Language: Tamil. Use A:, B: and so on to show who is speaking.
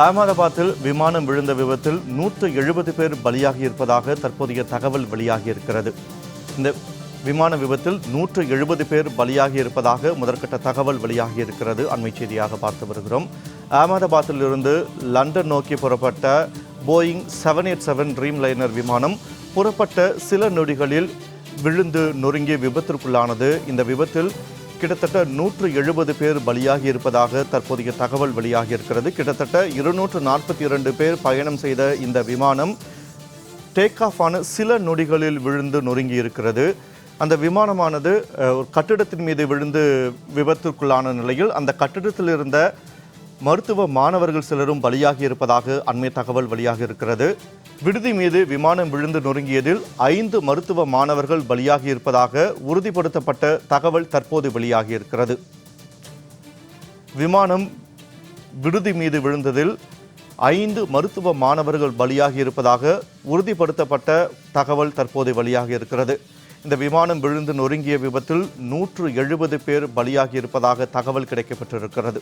A: அகமதாபாத்தில் விமானம் விழுந்த விபத்தில் நூற்று எழுபது பேர் பலியாகி இருப்பதாக தற்போதைய தகவல் வெளியாகி இருக்கிறது இந்த விமான விபத்தில் நூற்று எழுபது பேர் பலியாகி இருப்பதாக முதற்கட்ட தகவல் வெளியாகி இருக்கிறது அண்மை செய்தியாக பார்த்து வருகிறோம். அகமதாபாத்திலிருந்து லண்டன் நோக்கி புறப்பட்ட Boeing seven eight seven dreamliner விமானம் புறப்பட்ட சில நொடிகளில் விழுந்து நொறுங்கிய விபத்திற்குள்ளானது. இந்த விபத்தில் கிட்டத்தட்ட நூற்று எழுபது பேர் பலியாகி இருப்பதாக தற்போதைய தகவல் வெளியாகி இருக்கிறது கிட்டத்தட்ட இருநூற்று நாற்பத்தி இரண்டு பேர் பயணம் செய்த இந்த விமானம் டேக் ஆஃப் ஆன சில நொடிகளில் விழுந்து நொறுங்கி இருக்கிறது. அந்த விமானமானது ஒரு கட்டிடத்தின் மீது விழுந்து விபத்துக்குள்ளான நிலையில் அந்த கட்டிடத்தில் இருந்த மருத்துவ மாணவர்கள் சிலரும் பலியாகி இருப்பதாக அண்மை தகவல் வெளியாகி இருக்கிறது விடுதி மீது விமானம் விழுந்து நொறுங்கியதில் ஐந்து மருத்துவ மாணவர்கள் பலியாகி இருப்பதாக உறுதிப்படுத்தப்பட்ட தகவல் தற்போது வெளியாகியிருக்கிறது. விமானம் விடுதி மீது விழுந்ததில் ஐந்து மருத்துவ மாணவர்கள் பலியாகி இருப்பதாக உறுதிப்படுத்தப்பட்ட தகவல் தற்போது வெளியாகி இருக்கிறது இந்த விமானம் விழுந்து நொறுங்கிய விபத்தில் நூற்று எழுபது பேர் பலியாகி இருப்பதாக தகவல் கிடைக்கப்பட்டிருக்கிறது